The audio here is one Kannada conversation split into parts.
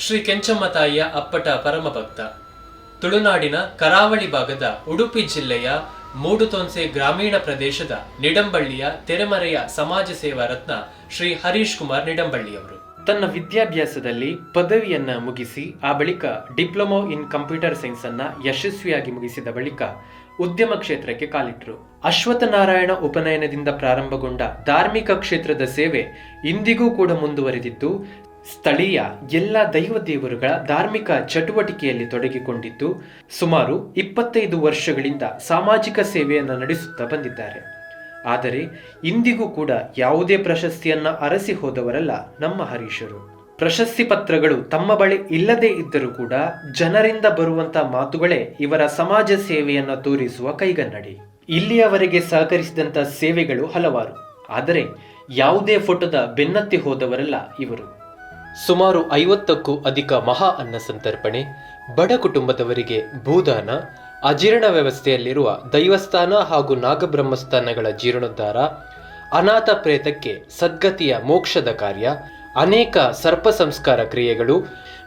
ಶ್ರೀ ಕೆಂಚಮ್ಮ ತಾಯಿಯ ಅಪ್ಪಟ ಪರಮಭಕ್ತ. ತುಳುನಾಡಿನ ಕರಾವಳಿ ಭಾಗದ ಉಡುಪಿ ಜಿಲ್ಲೆಯ ಮೂಡುತೊನ್ಸೆ ಗ್ರಾಮೀಣ ಪ್ರದೇಶದ ನಿಡಂಬಳ್ಳಿಯ ತೆರೆಮರೆಯ ಸಮಾಜ ಸೇವಾ ರತ್ನ ಶ್ರೀ ಹರೀಶ್ ಕುಮಾರ್ ನಿಡಂಬಳ್ಳಿಯವರು. ತನ್ನ ವಿದ್ಯಾಭ್ಯಾಸದಲ್ಲಿ ಪದವಿಯನ್ನ ಮುಗಿಸಿ, ಆ ಬಳಿಕ ಡಿಪ್ಲೊಮೊ ಇನ್ ಕಂಪ್ಯೂಟರ್ ಸೈನ್ಸ್ ಅನ್ನ ಯಶಸ್ವಿಯಾಗಿ ಮುಗಿಸಿದ ಬಳಿಕ ಉದ್ಯಮ ಕ್ಷೇತ್ರಕ್ಕೆ ಕಾಲಿಟ್ರು. ಅಶ್ವತ್ಥನಾರಾಯಣ ಉಪನಯನದಿಂದ ಪ್ರಾರಂಭಗೊಂಡ ಧಾರ್ಮಿಕ ಕ್ಷೇತ್ರದ ಸೇವೆ ಇಂದಿಗೂ ಕೂಡ ಮುಂದುವರೆದಿದ್ದು ಸ್ಥಳೀಯ ಎಲ್ಲ ದೈವ ದೇವರುಗಳ ಧಾರ್ಮಿಕ ಚಟುವಟಿಕೆಯಲ್ಲಿ ತೊಡಗಿಕೊಂಡಿದ್ದು ಸುಮಾರು ಇಪ್ಪತ್ತೈದು ವರ್ಷಗಳಿಂದ ಸಾಮಾಜಿಕ ಸೇವೆಯನ್ನು ನಡೆಸುತ್ತಾ ಬಂದಿದ್ದಾರೆ. ಆದರೆ ಇಂದಿಗೂ ಕೂಡ ಯಾವುದೇ ಪ್ರಶಸ್ತಿಯನ್ನ ಅರಸಿ ಹೋದವರಲ್ಲ ನಮ್ಮ ಹರೀಶರು. ಪ್ರಶಸ್ತಿ ಪತ್ರಗಳು ತಮ್ಮ ಬಳಿ ಇಲ್ಲದೇ ಇದ್ದರೂ ಕೂಡ ಜನರಿಂದ ಬರುವಂತ ಮಾತುಗಳೇ ಇವರ ಸಮಾಜ ಸೇವೆಯನ್ನು ತೋರಿಸುವ ಕೈಗನ್ನಡಿ. ಇಲ್ಲಿಯವರೆಗೆ ಸಹಕರಿಸಿದಂತ ಸೇವೆಗಳು ಹಲವಾರು. ಆದರೆ ಯಾವುದೇ ಫೋಟೋದ ಬೆನ್ನತ್ತಿ ಹೋದವರಲ್ಲ ಇವರು. ಸುಮಾರು ಐವತ್ತಕ್ಕೂ ಅಧಿಕ ಮಹಾ ಅನ್ನ ಸಂತರ್ಪಣೆ, ಬಡ ಕುಟುಂಬದವರಿಗೆ ಭೂದಾನ, ಅಜೀರ್ಣ ವ್ಯವಸ್ಥೆಯಲ್ಲಿರುವ ದೈವಸ್ಥಾನ ಹಾಗೂ ನಾಗಬ್ರಹ್ಮಸ್ಥಾನಗಳ ಜೀರ್ಣೋದ್ಧಾರ, ಅನಾಥ ಪ್ರೇತಕ್ಕೆ ಸದ್ಗತಿಯ ಮೋಕ್ಷದ ಕಾರ್ಯ, ಅನೇಕ ಸರ್ಪ ಸಂಸ್ಕಾರ ಕ್ರಿಯೆಗಳು,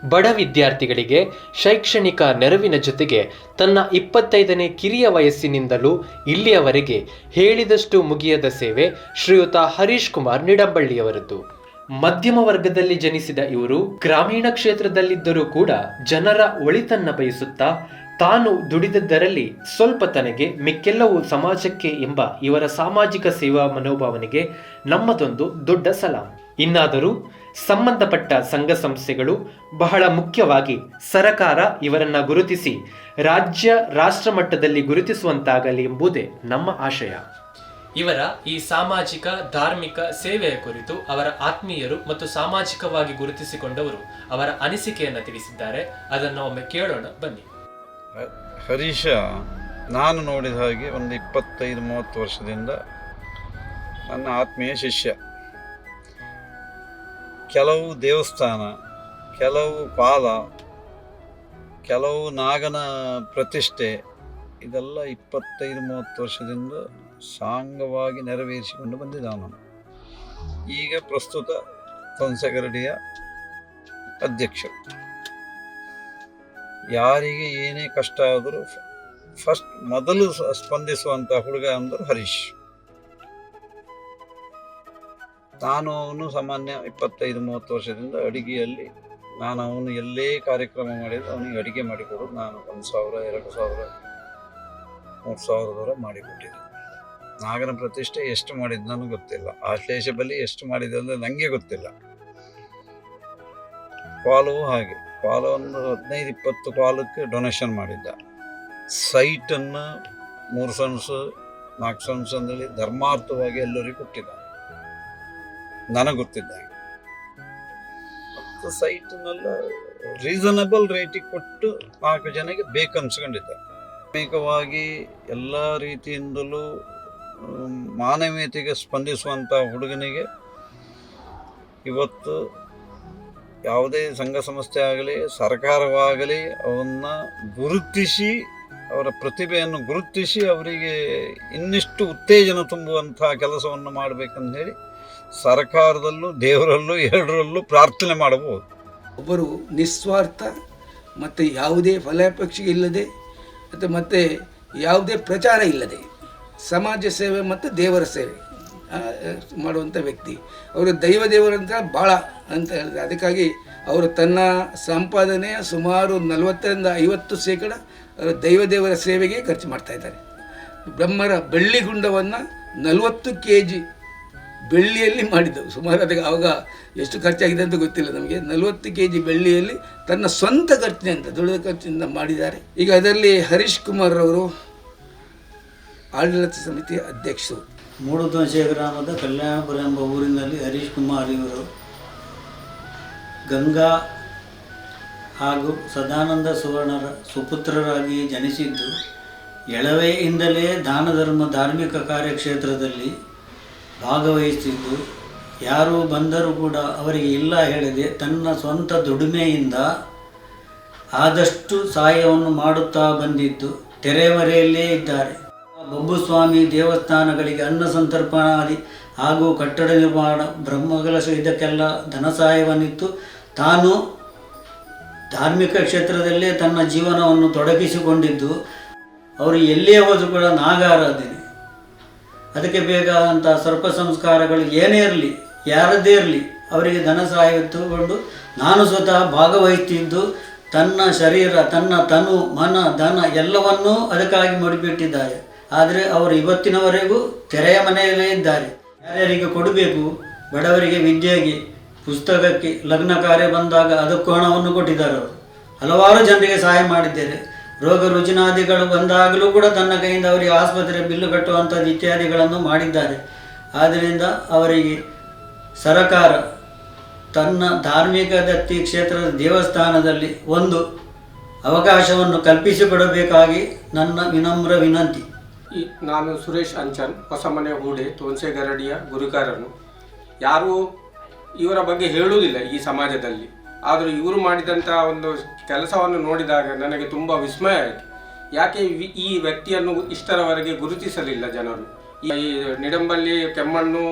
ಬಡ ವಿದ್ಯಾರ್ಥಿಗಳಿಗೆ ಶೈಕ್ಷಣಿಕ ನೆರವಿನ ಜೊತೆಗೆ ತನ್ನ ಇಪ್ಪತ್ತೈದನೇ ಕಿರಿಯ ವಯಸ್ಸಿನಿಂದಲೂ ಇಲ್ಲಿಯವರೆಗೆ ಹೇಳಿದಷ್ಟು ಮುಗಿಯದ ಸೇವೆ ಶ್ರೀಯುತ ಹರೀಶ್ ಕುಮಾರ್ ನಿಡಂಬಳ್ಳಿಯವರದ್ದು. ಮಧ್ಯಮ ವರ್ಗದಲ್ಲಿ ಜನಿಸಿದ ಇವರು ಗ್ರಾಮೀಣ ಕ್ಷೇತ್ರದಲ್ಲಿದ್ದರೂ ಕೂಡ ಜನರ ಒಳಿತನ್ನ ಬಯಸುತ್ತಾ ತಾನು ದುಡಿದದ್ದರಲ್ಲಿ ಸ್ವಲ್ಪ ತನಗೆ ಮಿಕ್ಕೆಲ್ಲವೂ ಸಮಾಜಕ್ಕೆ ಎಂಬ ಇವರ ಸಾಮಾಜಿಕ ಸೇವಾ ಮನೋಭಾವನೆಗೆ ನಮ್ಮದೊಂದು ದೊಡ್ಡ ಸಲಾಂ. ಇನ್ನಾದರೂ ಸಂಬಂಧಪಟ್ಟ ಸಂಘ ಸಂಸ್ಥೆಗಳು ಬಹಳ ಮುಖ್ಯವಾಗಿ ಸರಕಾರ ಇವರನ್ನ ಗುರುತಿಸಿ ರಾಜ್ಯ ರಾಷ್ಟ್ರ ಮಟ್ಟದಲ್ಲಿ ಗುರುತಿಸುವಂತಾಗಲಿ ಎಂಬುದೇ ನಮ್ಮ ಆಶಯ. ಇವರ ಈ ಸಾಮಾಜಿಕ, ಧಾರ್ಮಿಕ ಸೇವೆಯ ಕುರಿತು ಅವರ ಆತ್ಮೀಯರು ಮತ್ತು ಸಾಮಾಜಿಕವಾಗಿ ಗುರುತಿಸಿಕೊಂಡವರು ಅವರ ಅನಿಸಿಕೆಯನ್ನು ತಿಳಿಸಿದ್ದಾರೆ. ಅದನ್ನು ಒಮ್ಮೆ ಕೇಳೋಣ, ಬನ್ನಿ. ಹರೀಶ, ನಾನು ನೋಡಿದ ಹಾಗೆ ಒಂದು ಇಪ್ಪತ್ತೈದು, ಮೂವತ್ತು ವರ್ಷದಿಂದ ನನ್ನ ಆತ್ಮೀಯ ಶಿಷ್ಯ. ಕೆಲವು ದೇವಸ್ಥಾನ, ಕೆಲವು ಪಾಲ, ಕೆಲವು ನಾಗನ ಪ್ರತಿಷ್ಠೆ, ಇದೆಲ್ಲ ಇಪ್ಪತ್ತೈದು, ಮೂವತ್ತು ವರ್ಷದಿಂದ ಸಾಂಗವಾಗಿ ನೆರವೇರಿಸಿಕೊಂಡು ಬಂದಿದ್ದಾನು. ಈಗ ಪ್ರಸ್ತುತ ತೊನ್ಸಗರಡಿಯ ಅಧ್ಯಕ್ಷ. ಯಾರಿಗೆ ಏನೇ ಕಷ್ಟ ಆದರೂ ಫಸ್ಟ್ ಮೊದಲು ಸ್ಪಂದಿಸುವಂಥ ಹುಡುಗ ಅಂದ್ರೆ ಹರೀಶ್. ನಾನು ಅವನು ಸಾಮಾನ್ಯ ಇಪ್ಪತ್ತೈದು, ಮೂವತ್ತು ವರ್ಷದಿಂದ ಅಡುಗೆಯಲ್ಲಿ, ನಾನು ಅವನು ಎಲ್ಲೇ ಕಾರ್ಯಕ್ರಮ ಮಾಡಿದ್ರು ಅವನಿಗೆ ಅಡಿಗೆ ಮಾಡಿಕೊಡೋದು ನಾನು ಒಂದು ಸಾವಿರ, ಎರಡು ಸಾವಿರ, ಮೂರು ಸಾವಿರದವರೆಗೆ ಮಾಡಿಕೊಟ್ಟಿದ್ದೆ ನಾಗನ ಪ್ರತಿಷ್ಠೆ ಎಷ್ಟು ಮಾಡಿದ್ ನನಗೆ ಗೊತ್ತಿಲ್ಲ. ಆಶ್ಲೇಷ ಬಲಿ ಎಷ್ಟು ಮಾಡಿದೆ ಅಂದರೆ ನನಗೆ ಗೊತ್ತಿಲ್ಲ. ಪಾಲವು ಹಾಗೆ. ಪಾಲವನ್ನು ಹದಿನೈದು ಇಪ್ಪತ್ತು ಪಾಲಕ್ಕೆ ಡೊನೇಷನ್ ಮಾಡಿದ್ದ. ಸೈಟನ್ನು ಮೂರು ಸನ್ಸು ನಾಲ್ಕು ಸನ್ಸ್ ಅಂದೇಳಿ ಧರ್ಮಾರ್ಥವಾಗಿ ಎಲ್ಲರಿಗೂ ಕೊಟ್ಟಿದ್ದ. ನನಗೆ ಗೊತ್ತಿದ್ದ ಸೈಟನ್ನೆಲ್ಲ ರೀಸನಬಲ್ ರೇಟಿಗೆ ಕೊಟ್ಟು ನಾಲ್ಕು ಜನಕ್ಕೆ ಬೇಕನ್ಸ್ಕೊಂಡಿದ್ದ. ಧಾರ್ಮಿಕವಾಗಿ ಎಲ್ಲ ರೀತಿಯಿಂದಲೂ ಮಾನವೀಯತೆಗೆ ಸ್ಪಂದಿಸುವಂಥ ಹುಡುಗನಿಗೆ ಇವತ್ತು ಯಾವುದೇ ಸಂಘ ಸಂಸ್ಥೆ ಆಗಲಿ, ಸರ್ಕಾರವಾಗಲಿ ಅವನ್ನ ಗುರುತಿಸಿ, ಅವರ ಪ್ರತಿಭೆಯನ್ನು ಗುರುತಿಸಿ ಅವರಿಗೆ ಇನ್ನಿಷ್ಟು ಉತ್ತೇಜನ ತುಂಬುವಂಥ ಕೆಲಸವನ್ನು ಮಾಡಬೇಕಂತ ಹೇಳಿ ಸರ್ಕಾರದಲ್ಲೂ ದೇವರಲ್ಲೂ ಎರಡರಲ್ಲೂ ಪ್ರಾರ್ಥನೆ ಮಾಡಬಹುದು. ಒಬ್ಬರು ನಿಸ್ವಾರ್ಥ, ಮತ್ತು ಯಾವುದೇ ಫಲಾಪೇಕ್ಷೆ ಇಲ್ಲದೆ ಮತ್ತು ಮತ್ತೆ ಯಾವುದೇ ಪ್ರಚಾರ ಇಲ್ಲದೆ ಸಮಾಜ ಸೇವೆ ಮತ್ತು ದೇವರ ಸೇವೆ ಮಾಡುವಂಥ ವ್ಯಕ್ತಿ. ಅವರು ದೈವ ದೇವರಂತ ಭಾಳ ಅಂತ ಹೇಳಿದ್ರೆ, ಅದಕ್ಕಾಗಿ ಅವರು ತನ್ನ ಸಂಪಾದನೆಯ ಸುಮಾರು ನಲವತ್ತರಿಂದ ಐವತ್ತು ಶೇಕಡ ದೈವ ದೇವರ ಸೇವೆಗೆ ಖರ್ಚು ಮಾಡ್ತಾ ಇದ್ದಾರೆ. ಬ್ರಹ್ಮರ ಬೆಳ್ಳಿಗುಂಡವನ್ನು ನಲವತ್ತು ಕೆ ಜಿ ಬೆಳ್ಳಿಯಲ್ಲಿ ಮಾಡಿದ್ದವು ಸುಮಾರು ಅದಕ್ಕೆ ಆವಾಗ ಎಷ್ಟು ಖರ್ಚಾಗಿದೆ ಅಂತ ಗೊತ್ತಿಲ್ಲ ನಮಗೆ. ನಲವತ್ತು ಕೆ ಜಿ ಬೆಳ್ಳಿಯಲ್ಲಿ ತನ್ನ ಸ್ವಂತ ಖರ್ಚಿನಿಂದ, ದುಡಿದ ಖರ್ಚಿನಿಂದ ಮಾಡಿದ್ದಾರೆ. ಈಗ ಅದರಲ್ಲಿ ಹರೀಶ್ ಕುಮಾರ್ ಅವರು ಆಡಳಿತ ಸಮಿತಿ ಅಧ್ಯಕ್ಷರು. ಮೂಡುದ್ವಂಶೆ ಗ್ರಾಮದ ಕಲ್ಯಾಣಪುರ ಎಂಬ ಊರಿನಲ್ಲಿ ಹರೀಶ್ ಕುಮಾರ್ ಇವರು ಗಂಗಾ ಹಾಗೂ ಸದಾನಂದ ಸುವರ್ಣರ ಸುಪುತ್ರರಾಗಿ ಜನಿಸಿದ್ದು ಎಳವೆಯಿಂದಲೇ ದಾನ ಧರ್ಮ ಧಾರ್ಮಿಕ ಕಾರ್ಯಕ್ಷೇತ್ರದಲ್ಲಿ ಭಾಗವಹಿಸುತ್ತಿದ್ದು ಯಾರು ಬಂದರೂ ಕೂಡ ಅವರಿಗೆ ಇಲ್ಲ ಹೇಳದೆ ತನ್ನ ಸ್ವಂತ ದುಡಿಮೆಯಿಂದ ಆದಷ್ಟು ಸಹಾಯವನ್ನು ಮಾಡುತ್ತಾ ಬಂದಿದ್ದು, ತೆರೆಮರೆಯಲ್ಲೇ ಇದ್ದಾರೆ. ಬೊಬ್ಬುಸ್ವಾಮಿ ದೇವಸ್ಥಾನಗಳಿಗೆ ಅನ್ನ ಸಂತರ್ಪಣಾದಿ ಹಾಗೂ ಕಟ್ಟಡ ನಿರ್ಮಾಣ ಬ್ರಹ್ಮಕಲಶ ಇದಕ್ಕೆಲ್ಲ ಧನ ಸಹಾಯವನ್ನಿತ್ತು. ತಾನು ಧಾರ್ಮಿಕ ಕ್ಷೇತ್ರದಲ್ಲೇ ತನ್ನ ಜೀವನವನ್ನು ತೊಡಗಿಸಿಕೊಂಡಿದ್ದು, ಅವರು ಎಲ್ಲಿಯೇ ಹೋದರೂ ಕೂಡ ನಾಗಾರಾಧನೆ ಅದಕ್ಕೆ ಬೇಕಾದಂಥ ಸರ್ಪ ಸಂಸ್ಕಾರಗಳು ಏನೇ ಇರಲಿ, ಯಾರದ್ದೇ ಇರಲಿ, ಅವರಿಗೆ ಧನ ಸಹಾಯ ತಗೊಂಡು ನಾನು ಸ್ವತಃ ಭಾಗವಹಿಸ್ತಿದ್ದು, ತನ್ನ ಶರೀರ, ತನ್ನ ತನು, ಮನ, ಧನ ಎಲ್ಲವನ್ನೂ ಅದಕ್ಕಾಗಿ ಮುಡಿಬಿಟ್ಟಿದ್ದಾರೆ. ಆದರೆ ಅವರು ಇವತ್ತಿನವರೆಗೂ ತೆರೆಯ ಮನೆಯಲ್ಲೇ ಇದ್ದಾರೆ. ಯಾರ್ಯಾರಿಗೆ ಕೊಡಬೇಕು, ಬಡವರಿಗೆ ವಿದ್ಯೆಗೆ ಪುಸ್ತಕಕ್ಕೆ ಲಗ್ನ ಕಾರ್ಯ ಬಂದಾಗ ಅದಕ್ಕೂ ಹಣವನ್ನು ಕೊಟ್ಟಿದ್ದಾರೆ ಅವರು. ಹಲವಾರು ಜನರಿಗೆ ಸಹಾಯ ಮಾಡಿದ್ದಾರೆ. ರೋಗ ರುಜಿನಾದಿಗಳು ಬಂದಾಗಲೂ ಕೂಡ ತನ್ನ ಕೈಯಿಂದ ಅವರಿಗೆ ಆಸ್ಪತ್ರೆ ಬಿಲ್ಲು ಕಟ್ಟುವಂಥದ್ದು ಇತ್ಯಾದಿಗಳನ್ನು ಮಾಡಿದ್ದಾರೆ. ಆದ್ದರಿಂದ ಅವರಿಗೆ ಸರಕಾರ ತನ್ನ ಧಾರ್ಮಿಕ ದತ್ತಿ ಕ್ಷೇತ್ರದ ದೇವಸ್ಥಾನದಲ್ಲಿ ಒಂದು ಅವಕಾಶವನ್ನು ಕಲ್ಪಿಸಿಕೊಡಬೇಕಾಗಿ ನನ್ನ ವಿನಮ್ರ ವಿನಂತಿ. ಈ ನಾನು ಸುರೇಶ್ ಅಂಚನ್, ಹೊಸಮನೆ ಹೂಡೆ ತೋನ್ಸೆಗರಡಿಯ ಗುರುಕಾರನು ಯಾರೂ ಇವರ ಬಗ್ಗೆ ಹೇಳುವುದಿಲ್ಲ ಈ ಸಮಾಜದಲ್ಲಿ. ಆದರೂ ಇವರು ಮಾಡಿದಂಥ ಒಂದು ಕೆಲಸವನ್ನು ನೋಡಿದಾಗ ನನಗೆ ತುಂಬ ವಿಸ್ಮಯ ಆಯಿತು. ಯಾಕೆ ಈ ವ್ಯಕ್ತಿಯನ್ನು ಇಷ್ಟರವರೆಗೆ ಗುರುತಿಸಲಿಲ್ಲ ಜನರು? ಈ ನಿಡಂಬಲ್ಲಿ, ಕೆಮ್ಮಣ್ಣು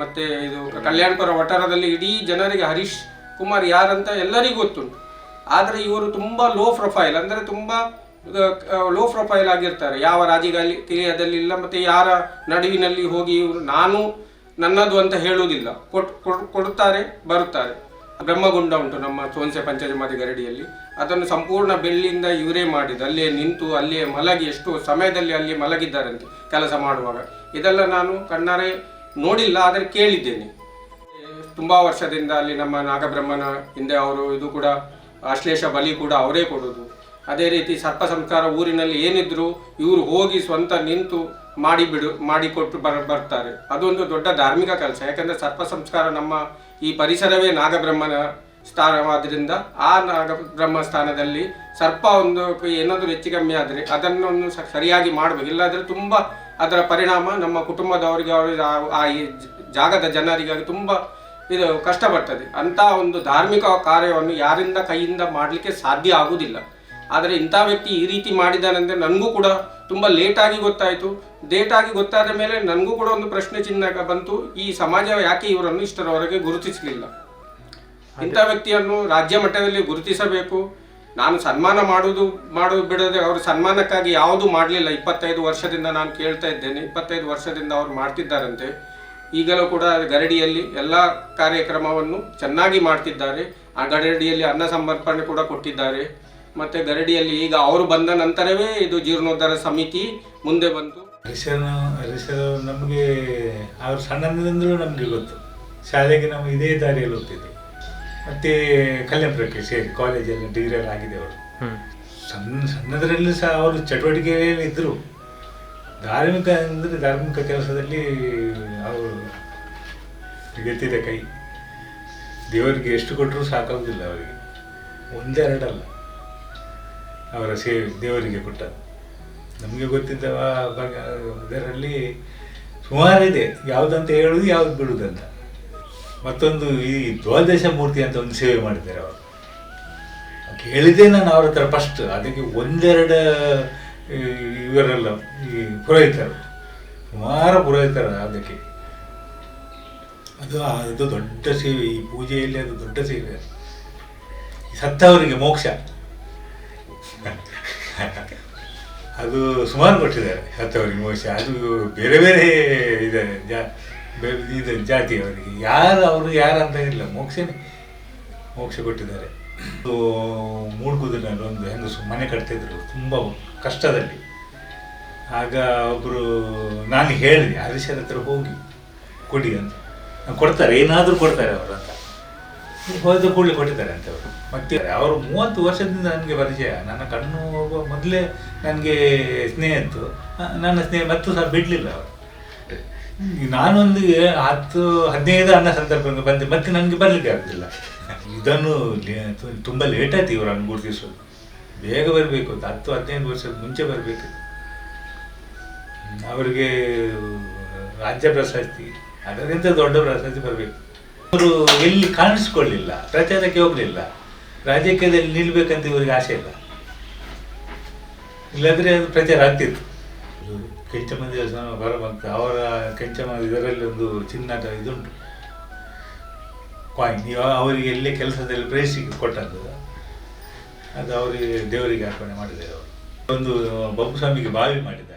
ಮತ್ತೆ ಇದು ಕಲ್ಯಾಣಪುರ ವಠಾರದಲ್ಲಿ ಇಡೀ ಜನರಿಗೆ ಹರೀಶ್ ಕುಮಾರ್ ಯಾರಂತ ಎಲ್ಲರಿಗೂ ಗೊತ್ತುಂಟು. ಆದರೆ ಇವರು ತುಂಬ ಲೋ ಪ್ರೊಫೈಲ್ ಅಂದರೆ ತುಂಬ ಲೋ ಪ್ರೊಫೈಲ್ ಆಗಿರ್ತಾರೆ. ಯಾವ ರಾಜಕೀಯದಲ್ಲಿ ಇಲ್ಲ, ಮತ್ತು ಯಾರ ನಡುವಿನಲ್ಲಿ ಹೋಗಿ ಇವರು, ನಾನು ನನ್ನದು ಅಂತ ಹೇಳುವುದಿಲ್ಲ. ಕೊಟ್ ಕೊಡ್- ಕೊಡುತ್ತಾರೆ, ಬರುತ್ತಾರೆ. ಬ್ರಹ್ಮಗುಂಡ ಉಂಟು ನಮ್ಮ ಸೋನ್ಸೆ ಪಂಚಜಮಾದಿ ಗರಡಿಯಲ್ಲಿ. ಅದನ್ನು ಸಂಪೂರ್ಣ ಬೆಳ್ಳಿಯಿಂದ ಇವರೇ ಮಾಡಿದ್ದು. ಅಲ್ಲೇ ನಿಂತು, ಅಲ್ಲೇ ಮಲಗಿ, ಎಷ್ಟು ಸಮಯದಲ್ಲಿ ಅಲ್ಲಿ ಮಲಗಿದ್ದಾರಂತೆ ಕೆಲಸ ಮಾಡುವಾಗ. ಇದೆಲ್ಲ ನಾನು ಕಣ್ಣಾರೆ ನೋಡಿಲ್ಲ, ಆದರೆ ಕೇಳಿದ್ದೇನೆ. ತುಂಬಾ ವರ್ಷದಿಂದ ಅಲ್ಲಿ ನಮ್ಮ ನಾಗಬ್ರಹ್ಮನ ಹಿಂದೆ ಅವರು, ಇದು ಕೂಡ ಅಶ್ಲೇಷ ಬಲಿ ಕೂಡ ಅವರೇ ಕೊಡೋದು ಅದೇ ರೀತಿ ಸರ್ಪ ಸಂಸ್ಕಾರ ಊರಿನಲ್ಲಿ ಏನಿದ್ರು ಇವರು ಹೋಗಿ ಸ್ವಂತ ನಿಂತು ಮಾಡಿ ಬಿಡು ಮಾಡಿಕೊಟ್ಟು ಬರ್, ಬರ್ತಾರೆ. ಅದೊಂದು ದೊಡ್ಡ ಧಾರ್ಮಿಕ ಕೆಲಸ. ಯಾಕಂದ್ರೆ ಸರ್ಪ ಸಂಸ್ಕಾರ ನಮ್ಮ ಈ ಪರಿಸರವೇ ನಾಗಬ್ರಹ್ಮನ ಸ್ಥಾನವಾದ್ರಿಂದ ಆ ನಾಗಬ್ರಹ್ಮ ಸ್ಥಾನದಲ್ಲಿ ಸರ್ಪ ಒಂದು ಏನಾದರೂ ಹೆಚ್ಚು ಕಮ್ಮಿ ಆದರೆ ಅದನ್ನೊಂದು ಸರಿಯಾಗಿ ಮಾಡಬೇಕು. ಇಲ್ಲಾದರೆ ತುಂಬಾ ಅದರ ಪರಿಣಾಮ ನಮ್ಮ ಕುಟುಂಬದವರಿಗೆ ಅವರಿಗೆ ಆ- ಈ ಜಾಗದ ಜನರಿಗಾಗಿ ತುಂಬ ಇದು ಕಷ್ಟ ಬರ್ತದೆ ಒಂದು ಧಾರ್ಮಿಕ ಕಾರ್ಯವನ್ನು ಯಾರಿಂದ ಕೈಯಿಂದ ಮಾಡಲಿಕ್ಕೆ ಸಾಧ್ಯ ಆಗುವುದಿಲ್ಲ. ಆದರೆ ಇಂಥ ವ್ಯಕ್ತಿ ಈ ರೀತಿ ಮಾಡಿದಾನಂದ್ರೆ ನನಗೂ ಕೂಡ ತುಂಬ ಲೇಟಾಗಿ ಗೊತ್ತಾಯಿತು. ಲೇಟಾಗಿ ಗೊತ್ತಾದ ಮೇಲೆ ನನಗೂ ಕೂಡ ಒಂದು ಪ್ರಶ್ನೆ ಚಿಹ್ನೆ ಬಂತು. ಈ ಸಮಾಜ ಯಾಕೆ ಇವರನ್ನು ಇಷ್ಟರವರೆಗೆ ಗುರುತಿಸಲಿಲ್ಲ? ಇಂಥ ವ್ಯಕ್ತಿಯನ್ನು ರಾಜ್ಯ ಮಟ್ಟದಲ್ಲಿ ಗುರುತಿಸಬೇಕು. ನಾನು ಸನ್ಮಾನ ಮಾಡುವುದು ಮಾಡೋದು ಬಿಡದೆ ಅವರು ಸನ್ಮಾನಕ್ಕಾಗಿ ಯಾವುದು ಮಾಡಲಿಲ್ಲ. ಇಪ್ಪತ್ತೈದು ವರ್ಷದಿಂದ ನಾನು ಕೇಳ್ತಾ ಇದ್ದೇನೆ. ಇಪ್ಪತ್ತೈದು ವರ್ಷದಿಂದ ಅವರು ಮಾಡ್ತಿದ್ದಾರಂತೆ. ಈಗಲೂ ಕೂಡ ಗರಡಿಯಲ್ಲಿ ಎಲ್ಲ ಕಾರ್ಯಕ್ರಮವನ್ನು ಚೆನ್ನಾಗಿ ಮಾಡ್ತಿದ್ದಾರೆ. ಆ ಗರಡಿಯಲ್ಲಿ ಅನ್ನ ಸಮರ್ಪಣೆ ಕೂಡ ಕೊಟ್ಟಿದ್ದಾರೆ. ಮತ್ತೆ ಗರಡಿಯಲ್ಲಿ ಈಗ ಅವರು ಬಂದ ನಂತರವೇ ಇದು ಜೀರ್ಣೋದ್ಧಾರ ಸಮಿತಿ ಮುಂದೆ ಬಂತು. ಹರಿಶನ ಹರಿಶನ ನಮಗೆ ಅವ್ರು ಸಣ್ಣದಿಂದಲೂ ನಮಗೆ ಗೊತ್ತು. ಶಾಲೆಗೆ ನಾವು ಇದೇ ದಾರಿಯಲ್ಲಿ ಹೋಗ್ತಿದ್ವಿ ಮತ್ತೆ ಪ್ರಕ್ರಿಯೆ ಸೇರಿ ಕಾಲೇಜಲ್ಲಿ ಡಿಗ್ರಿ ಎಲ್ಲ ಆಗಿದೆ ಅವರು. ಸಣ್ಣ ಸಣ್ಣದರಲ್ಲಿ ಸಹ ಅವರು ಚಟುವಟಿಕೆಯಲ್ಲಿ ಇದ್ದರು ಧಾರ್ಮಿಕ ಅಂದರೆ ಧಾರ್ಮಿಕ ಕೆಲಸದಲ್ಲಿ ಅವರು ಎತ್ತಿದ ಕೈ. ದೇವರಿಗೆ ಎಷ್ಟು ಕೊಟ್ಟರೂ ಸಾಕಾಗೋದಿಲ್ಲ ಅವರಿಗೆ. ಒಂದೆರಡಲ್ಲ. ಅವರ ಸೇವೆ ದೇವರಿಗೆ ಕೊಟ್ಟ. ನಮಗೆ ಗೊತ್ತಿದ್ದವ ಇದರಲ್ಲಿ ಸುಮಾರಿದೆ ಯಾವುದಂತ ಹೇಳುವುದು ಯಾವ್ದು ಬಿಡುವುದಂತ ಮತ್ತೊಂದು ಈ ದ್ವಾದಶ ಮೂರ್ತಿ ಅಂತ ಒಂದು ಸೇವೆ ಮಾಡಿದ್ದಾರೆ ಅವರು. ಕೇಳಿದೆ ನಾನು ಅವ್ರ ಹತ್ರ ಫಸ್ಟ್ ಅದಕ್ಕೆ ಒಂದೆರಡು ಇವರೆಲ್ಲ, ಈ ಪುರೋಹಿತರು. ಸುಮಾರು ಪುರೋಹಿತರ ಅದಕ್ಕೆ. ಅದು ಅದು ದೊಡ್ಡ ಸೇವೆ. ಈ ಪೂಜೆಯಲ್ಲಿ ಅದು ದೊಡ್ಡ ಸೇವೆ. ಸತ್ತವರಿಗೆ ಮೋಕ್ಷ. ಅದು ಸುಮಾರು ಕೊಟ್ಟಿದ್ದಾರೆ ಹತ್ತವರಿಗೆ ಮೋಕ್ಷ ಅದು ಬೇರೆ ಬೇರೆ ಇದೆ, ಜಾ ಬೇರೆ ಇದು ಜಾತಿಯವರಿಗೆ. ಯಾರು ಅವರು ಯಾರು ಅಂತ ಇಲ್ಲ ಮೋಕ್ಷನೇ, ಮೋಕ್ಷ ಕೊಟ್ಟಿದ್ದಾರೆ. ಮೂಡ್ಕುದಿನಲ್ಲಿ ಒಂದು ಹೆಂಗಸು ಮನೆ ಕಟ್ತಿದ್ರು, ತುಂಬ ಕಷ್ಟದಲ್ಲಿ. ಆಗ ಒಬ್ಬರು ನಾನು ಹೇಳಿದೆ ಹರೀಶರ ಹತ್ರ ಹೋಗಿ, ಕೊಡಿ ಅಂತ. ಕೊಡ್ತಾರೆ, ಏನಾದರೂ ಕೊಡ್ತಾರೆ ಅವರು ಅಂತ. ಹೋದ ಕೂಡಲೇ ಕೊಟ್ಟಿದ್ದಾರೆ ಅಂತ ಅವರು. ಮತ್ತೆ ಅವರು ಮೂವತ್ತು ವರ್ಷದಿಂದ ನನಗೆ ಪರಿಚಯ. ನನ್ನ ಕಣ್ಣು ಹೋಗುವ ಮೊದಲೇ ನನಗೆ ಸ್ನೇಹ ಇತ್ತು. ನನ್ನ ಸ್ನೇಹ ಮತ್ತು ಸಹ ಬಿಡಲಿಲ್ಲ ಅವರು. ನಾನೊಂದು ಹತ್ತು, ಹದಿನೈದು ಅನ್ನ ಸಂದರ್ಭ ಬಂದೆ. ಮತ್ತೆ ನನಗೆ ಬರಲಿಕ್ಕೆ ಆಗ್ತಿಲ್ಲ. ಇದನ್ನು ತುಂಬ ಲೇಟ್ ಆಯ್ತು ಇವರನ್ನು ಗುರುತಿಸೋದು ಬೇಗ ಬರಬೇಕು. ಹತ್ತು, ಹದಿನೈದು ವರ್ಷದ ಮುಂಚೆ ಬರಬೇಕು. ಅವರಿಗೆ ರಾಜ್ಯ ಪ್ರಶಸ್ತಿ ಅದರಿಂದ ದೊಡ್ಡ ಪ್ರಶಸ್ತಿ ಬರಬೇಕು. ಅವರು ಎಲ್ಲಿ ಕಾಣಿಸ್ಕೊಳ್ಳಿಲ್ಲ, ಪ್ರಚಾರಕ್ಕೆ ಹೋಗಲಿಲ್ಲ, ರಾಜಕೀಯದಲ್ಲಿ ನಿಲ್ಬೇಕಂತ ಇವರಿಗೆ ಆಸೆ ಇಲ್ಲ. ಇಲ್ಲಾಂದ್ರೆ ಅದು ಪ್ರಚಾರ ಆಗ್ತಿತ್ತು. ಕೆಂಚಮಂದಿ ದೇವಸ್ಥಾನ ಬರಬಂತ ಅವರ ಕೆಂಚಮ್ಮ ಇದರಲ್ಲಿ ಒಂದು ಚಿನ್ನದ ಇದುಂಟು. ಕಾಯಿನ್ ಅವರಿಗೆ ಎಲ್ಲೇ ಕೆಲಸದಲ್ಲಿ ಪ್ರೈಸಿಗೆ ಕೊಟ್ಟದ್ದು, ಅದು ಅವರಿಗೆ ದೇವರಿಗೆ ಅರ್ಪಣೆ ಮಾಡಿದ್ದಾರೆ ಅವರು. ಒಂದು ಬೊಮ್ಮಸ್ವಾಮಿಗೆ ಬಾವಿ ಮಾಡಿದ್ದಾರೆ.